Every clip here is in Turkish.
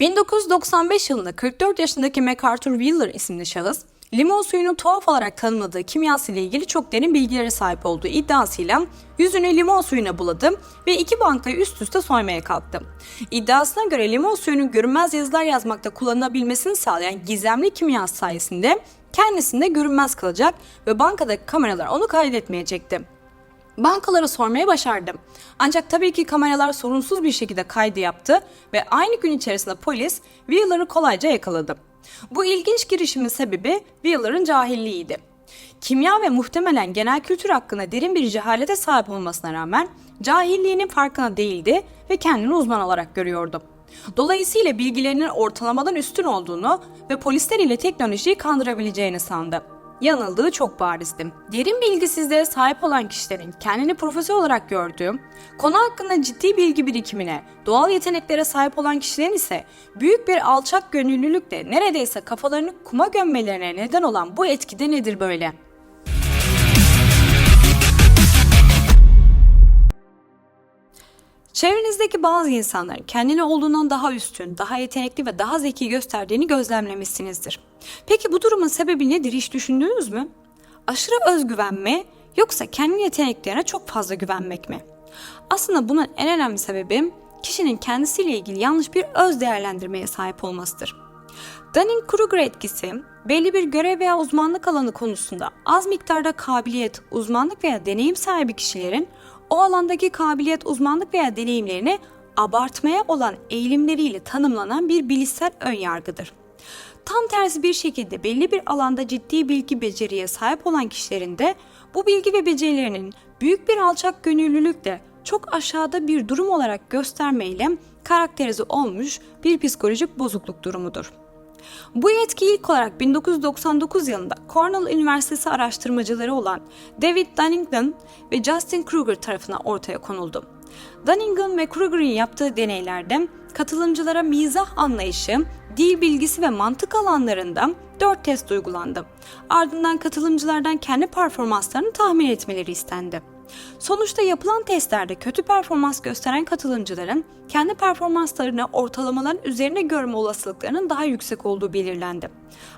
1995 yılında 44 yaşındaki MacArthur Wheeler isimli şahıs, limon suyunu tuhaf olarak tanımladığı kimyası ile ilgili çok derin bilgilere sahip olduğu iddiasıyla yüzünü limon suyuna buladı ve iki bankayı üst üste soymaya kalktı. İddiasına göre limon suyunun görünmez yazılar yazmakta kullanılabilmesini sağlayan gizemli kimyası sayesinde kendisini de görünmez kılacak ve bankadaki kameralar onu kaydetmeyecekti. Bankaları sormaya başardım. Ancak tabii ki kameralar sorunsuz bir şekilde kaydı yaptı ve aynı gün içerisinde polis Wheeler'ı kolayca yakaladı. Bu ilginç girişimin sebebi Wheeler'ın cahilliğiydi. Kimya ve muhtemelen genel kültür hakkında derin bir cehalete sahip olmasına rağmen cahilliğinin farkına değildi ve kendini uzman olarak görüyordu. Dolayısıyla bilgilerinin ortalamadan üstün olduğunu ve polisler ile teknolojiyi kandırabileceğini sandı. Yanıldığı çok barizdi. Derin bilgisizliğe sahip olan kişilerin kendini profesör olarak gördüğü, konu hakkında ciddi bilgi birikimine, doğal yeteneklere sahip olan kişilerin ise büyük bir alçak gönüllülükle neredeyse kafalarını kuma gömmelerine neden olan bu etkide nedir böyle? Çevrenizdeki bazı insanların kendini olduğundan daha üstün, daha yetenekli ve daha zeki gösterdiğini gözlemlemişsinizdir. Peki bu durumun sebebi nedir hiç düşündünüz mü? Aşırı özgüven mi yoksa kendi yeteneklerine çok fazla güvenmek mi? Aslında bunun en önemli sebebi kişinin kendisiyle ilgili yanlış bir öz değerlendirmeye sahip olmasıdır. Dunning-Kruger etkisi belli bir görev veya uzmanlık alanı konusunda az miktarda kabiliyet, uzmanlık veya deneyim sahibi kişilerin o alandaki kabiliyet, uzmanlık veya deneyimlerini abartmaya olan eğilimleriyle tanımlanan bir bilişsel önyargıdır. Tam tersi bir şekilde belli bir alanda ciddi bilgi beceriye sahip olan kişilerin de bu bilgi ve becerilerinin büyük bir alçak gönüllülükle çok aşağıda bir durum olarak göstermeyle karakterize olmuş bir psikolojik bozukluk durumudur. Bu yetki ilk olarak 1999 yılında Cornell Üniversitesi araştırmacıları olan David Dunnington ve Justin Kruger tarafından ortaya konuldu. Dunningham ve Kruger'in yaptığı deneylerde katılımcılara mizah anlayışı, dil bilgisi ve mantık alanlarında 4 test uygulandı. Ardından katılımcılardan kendi performanslarını tahmin etmeleri istendi. Sonuçta yapılan testlerde kötü performans gösteren katılımcıların kendi performanslarını ortalamaların üzerine görme olasılıklarının daha yüksek olduğu belirlendi.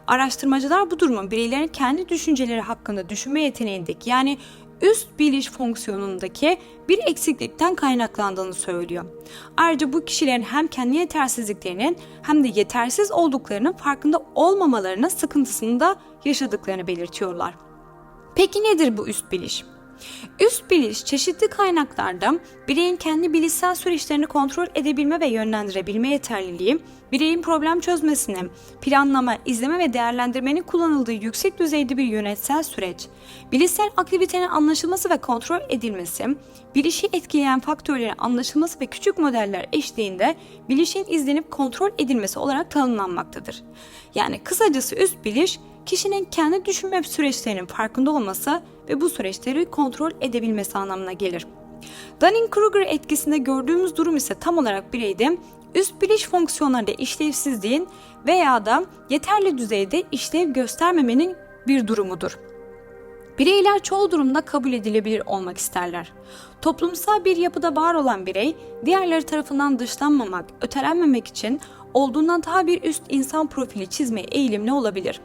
Araştırmacılar bu durumun bireylerin kendi düşünceleri hakkında düşünme yeteneğindeki yani üst biliş fonksiyonundaki bir eksiklikten kaynaklandığını söylüyor. Ayrıca bu kişilerin hem kendi yetersizliklerinin hem de yetersiz olduklarının farkında olmamalarının sıkıntısını da yaşadıklarını belirtiyorlar. Peki nedir bu üst biliş? Üst biliş çeşitli kaynaklarda bireyin kendi bilişsel süreçlerini kontrol edebilme ve yönlendirebilme yeterliliği, bireyin problem çözmesine, planlama, izleme ve değerlendirmenin kullanıldığı yüksek düzeyde bir yönetsel süreç, bilişsel aktivitenin anlaşılması ve kontrol edilmesi, bilişi etkileyen faktörlerin anlaşılması ve küçük modeller eşliğinde bilişin izlenip kontrol edilmesi olarak tanımlanmaktadır. Yani kısacası üst biliş, kişinin kendi düşünme süreçlerinin farkında olması ve bu süreçleri kontrol edebilmesi anlamına gelir. Dunning-Kruger etkisinde gördüğümüz durum ise tam olarak bireyde üst biliş fonksiyonlarında işlevsizliğin veya da yeterli düzeyde işlev göstermemenin bir durumudur. Bireyler çoğu durumda kabul edilebilir olmak isterler. Toplumsal bir yapıda var olan birey, diğerleri tarafından dışlanmamak, ötelenmemek için olduğundan daha bir üst insan profili çizmeye eğilimli olabilir.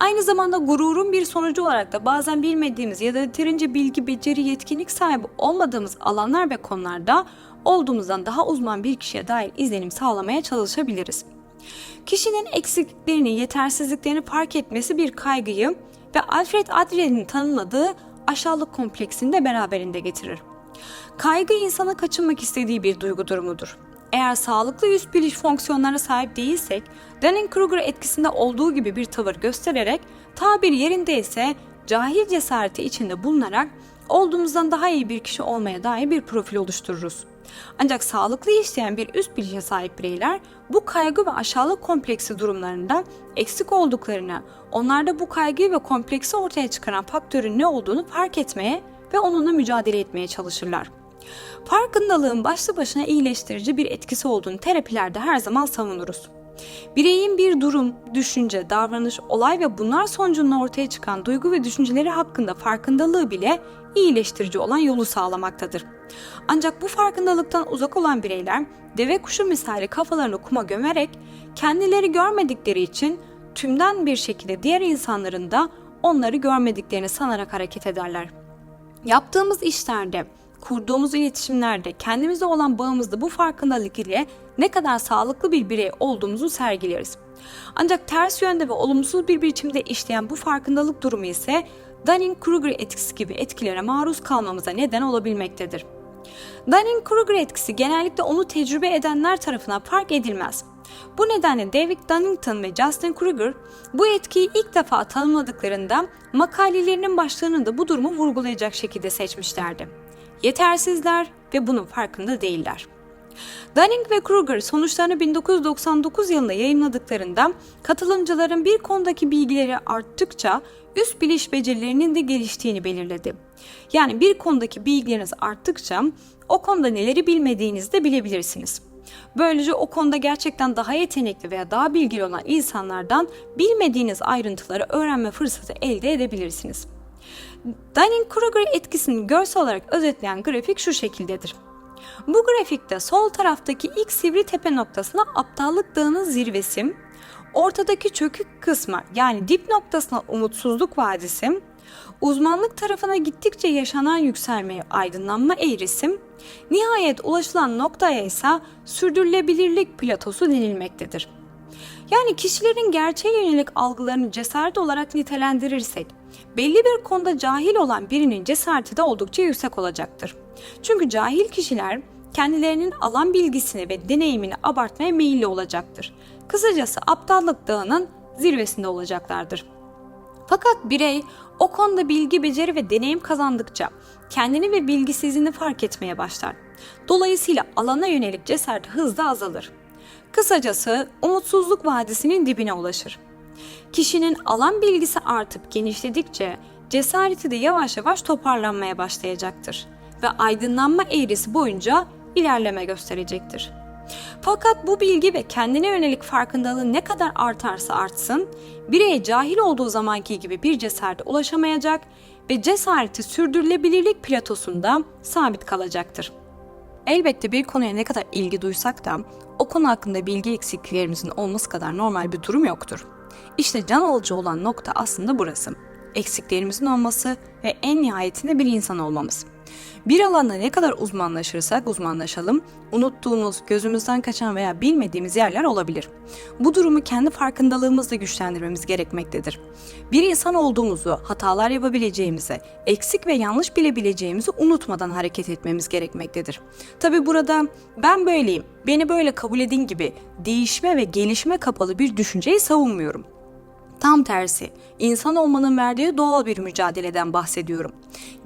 Aynı zamanda gururun bir sonucu olarak da bazen bilmediğimiz ya da yeterince bilgi, beceri, yetkinlik sahibi olmadığımız alanlar ve konularda olduğumuzdan daha uzman bir kişiye dair izlenim sağlamaya çalışabiliriz. Kişinin eksikliklerini, yetersizliklerini fark etmesi bir kaygıyı ve Alfred Adler'in tanımladığı aşağılık kompleksini de beraberinde getirir. Kaygı insana kaçınmak istediği bir duygu durumudur. Eğer sağlıklı üst biliş fonksiyonlarına sahip değilsek, Dunning-Kruger etkisinde olduğu gibi bir tavır göstererek, tabir yerinde ise cahil cesareti içinde bulunarak olduğumuzdan daha iyi bir kişi olmaya dair bir profil oluştururuz. Ancak sağlıklı işleyen bir üst bilişe sahip bireyler bu kaygı ve aşağılık kompleksi durumlarında eksik olduklarını, onlarda bu kaygıyı ve kompleksi ortaya çıkaran faktörün ne olduğunu fark etmeye ve onunla mücadele etmeye çalışırlar. Farkındalığın başlı başına iyileştirici bir etkisi olduğunu terapilerde her zaman savunuruz. Bireyin bir durum, düşünce, davranış, olay ve bunlar sonucunda ortaya çıkan duygu ve düşünceleri hakkında farkındalığı bile iyileştirici olan yolu sağlamaktadır. Ancak bu farkındalıktan uzak olan bireyler deve kuşu misali kafalarını kuma gömerek kendileri görmedikleri için tümden bir şekilde diğer insanların da onları görmediklerini sanarak hareket ederler. Yaptığımız işlerde, kurduğumuz iletişimlerde, kendimize olan bağımızda bu farkındalık ile ne kadar sağlıklı bir birey olduğumuzu sergileriz. Ancak ters yönde ve olumsuz bir biçimde işleyen bu farkındalık durumu ise Dunning-Kruger etkisi gibi etkilere maruz kalmamıza neden olabilmektedir. Dunning-Kruger etkisi genellikle onu tecrübe edenler tarafından fark edilmez. Bu nedenle David Dunnington ve Justin Kruger bu etkiyi ilk defa tanımladıklarında makalelerinin başlarını da bu durumu vurgulayacak şekilde seçmişlerdi. Yetersizler ve bunun farkında değiller. Dunning ve Kruger sonuçlarını 1999 yılında yayınladıklarında katılımcıların bir konudaki bilgileri arttıkça üst biliş becerilerinin de geliştiğini belirledi. Yani bir konudaki bilgileriniz arttıkça o konuda neleri bilmediğinizi de bilebilirsiniz. Böylece o konuda gerçekten daha yetenekli veya daha bilgili olan insanlardan bilmediğiniz ayrıntıları öğrenme fırsatı elde edebilirsiniz. Dunning-Kruger etkisini görsel olarak özetleyen grafik şu şekildedir. Bu grafikte sol taraftaki ilk sivri tepe noktasına aptallık dağının zirvesi, ortadaki çökük kısma yani dip noktasına umutsuzluk vadisi, uzmanlık tarafına gittikçe yaşanan yükselmeye aydınlanma eğrisi, nihayet ulaşılan noktaya ise sürdürülebilirlik platosu denilmektedir. Yani kişilerin gerçeğe yönelik algılarını cesaret olarak nitelendirirsek, belli bir konuda cahil olan birinin cesareti de oldukça yüksek olacaktır. Çünkü cahil kişiler kendilerinin alan bilgisini ve deneyimini abartmaya meyilli olacaktır. Kısacası aptallık dağının zirvesinde olacaklardır. Fakat birey o konuda bilgi, beceri ve deneyim kazandıkça kendini ve bilgisizliğini fark etmeye başlar. Dolayısıyla alana yönelik cesareti hızla azalır. Kısacası umutsuzluk vadisinin dibine ulaşır. Kişinin alan bilgisi artıp genişledikçe cesareti de yavaş yavaş toparlanmaya başlayacaktır ve aydınlanma eğrisi boyunca ilerleme gösterecektir. Fakat bu bilgi ve kendine yönelik farkındalığı ne kadar artarsa artsın, bireye cahil olduğu zamanki gibi bir cesarete ulaşamayacak ve cesareti sürdürülebilirlik platosunda sabit kalacaktır. Elbette bir konuya ne kadar ilgi duysak da o konu hakkında bilgi eksikliklerimizin olması kadar normal bir durum yoktur. İşte can alıcı olan nokta aslında burası. Eksiklerimizin olması ve en nihayetinde bir insan olmamız. Bir alanda ne kadar uzmanlaşırsak uzmanlaşalım, unuttuğumuz, gözümüzden kaçan veya bilmediğimiz yerler olabilir. Bu durumu kendi farkındalığımızla güçlendirmemiz gerekmektedir. Bir insan olduğumuzu, hatalar yapabileceğimizi, eksik ve yanlış bilebileceğimizi unutmadan hareket etmemiz gerekmektedir. Tabi burada ben böyleyim, beni böyle kabul edin gibi değişme ve gelişme kapalı bir düşünceyi savunmuyorum. Tam tersi, insan olmanın verdiği doğal bir mücadeleden bahsediyorum.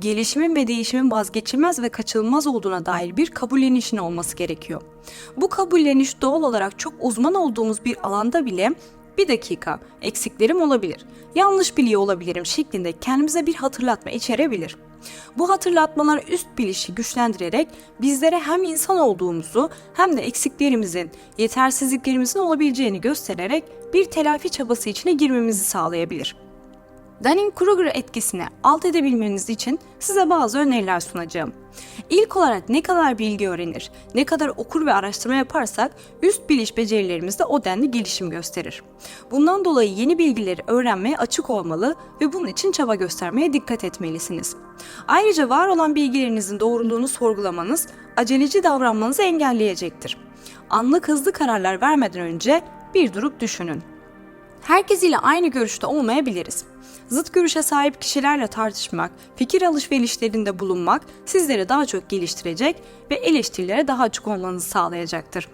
Gelişimin ve değişimin vazgeçilmez ve kaçınılmaz olduğuna dair bir kabullenişin olması gerekiyor. Bu kabulleniş doğal olarak çok uzman olduğumuz bir alanda bile bir dakika eksiklerim olabilir, yanlış biliyor olabilirim şeklinde kendimize bir hatırlatma içerebilir. Bu hatırlatmalar üst bilişi güçlendirerek bizlere hem insan olduğumuzu hem de eksiklerimizin, yetersizliklerimizin olabileceğini göstererek bir telafi çabası içine girmemizi sağlayabilir. Dunning-Kruger etkisini alt edebilmeniz için size bazı öneriler sunacağım. İlk olarak ne kadar bilgi öğrenir, ne kadar okur ve araştırma yaparsak üst biliş becerilerimizde o denli gelişim gösterir. Bundan dolayı yeni bilgileri öğrenmeye açık olmalı ve bunun için çaba göstermeye dikkat etmelisiniz. Ayrıca var olan bilgilerinizin doğruluğunu sorgulamanız, aceleci davranmanızı engelleyecektir. Anlık hızlı kararlar vermeden önce bir durup düşünün. Herkes ile aynı görüşte olmayabiliriz. Zıt görüşe sahip kişilerle tartışmak, fikir alışverişlerinde bulunmak sizleri daha çok geliştirecek ve eleştirilere daha açık olmanızı sağlayacaktır.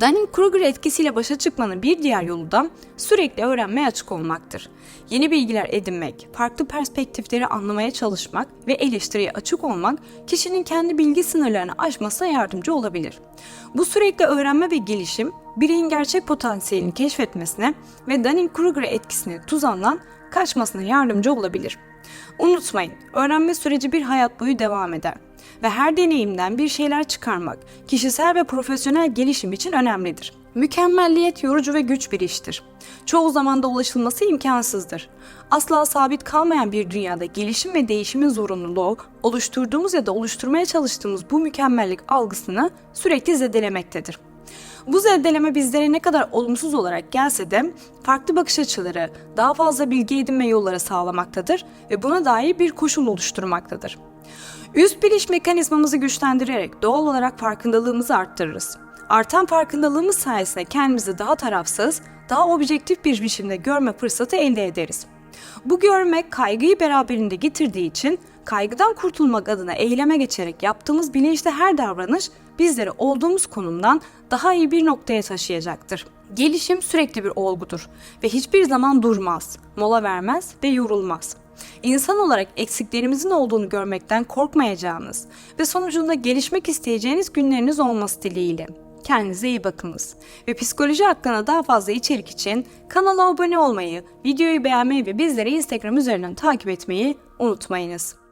Dunning-Kruger etkisiyle başa çıkmanın bir diğer yolu da sürekli öğrenmeye açık olmaktır. Yeni bilgiler edinmek, farklı perspektifleri anlamaya çalışmak ve eleştiriye açık olmak kişinin kendi bilgi sınırlarını aşmasına yardımcı olabilir. Bu sürekli öğrenme ve gelişim bireyin gerçek potansiyelini keşfetmesine ve Dunning-Kruger etkisini tuzağından kaçmasına yardımcı olabilir. Unutmayın, öğrenme süreci bir hayat boyu devam eder ve her deneyimden bir şeyler çıkarmak kişisel ve profesyonel gelişim için önemlidir. Mükemmelliyet yorucu ve güç bir iştir. Çoğu zaman da ulaşılması imkansızdır. Asla sabit kalmayan bir dünyada gelişim ve değişimin zorunluluğu, oluşturduğumuz ya da oluşturmaya çalıştığımız bu mükemmellik algısını sürekli zedelemektedir. Bu zedeleme bizlere ne kadar olumsuz olarak gelse de farklı bakış açıları, daha fazla bilgi edinme yolları sağlamaktadır ve buna dair bir koşul oluşturmaktadır. Üst biliş mekanizmamızı güçlendirerek doğal olarak farkındalığımızı arttırırız. Artan farkındalığımız sayesinde kendimizi daha tarafsız, daha objektif bir biçimde görme fırsatı elde ederiz. Bu görmek kaygıyı beraberinde getirdiği için kaygıdan kurtulmak adına eyleme geçerek yaptığımız bilinçli her davranış bizleri olduğumuz konumdan daha iyi bir noktaya taşıyacaktır. Gelişim sürekli bir olgudur ve hiçbir zaman durmaz, mola vermez ve yorulmaz. İnsan olarak eksiklerimizin olduğunu görmekten korkmayacağınız ve sonucunda gelişmek isteyeceğiniz günleriniz olması dileğiyle. Kendinize iyi bakınız. Ve psikoloji hakkında daha fazla içerik için kanala abone olmayı, videoyu beğenmeyi ve bizleri Instagram üzerinden takip etmeyi unutmayınız.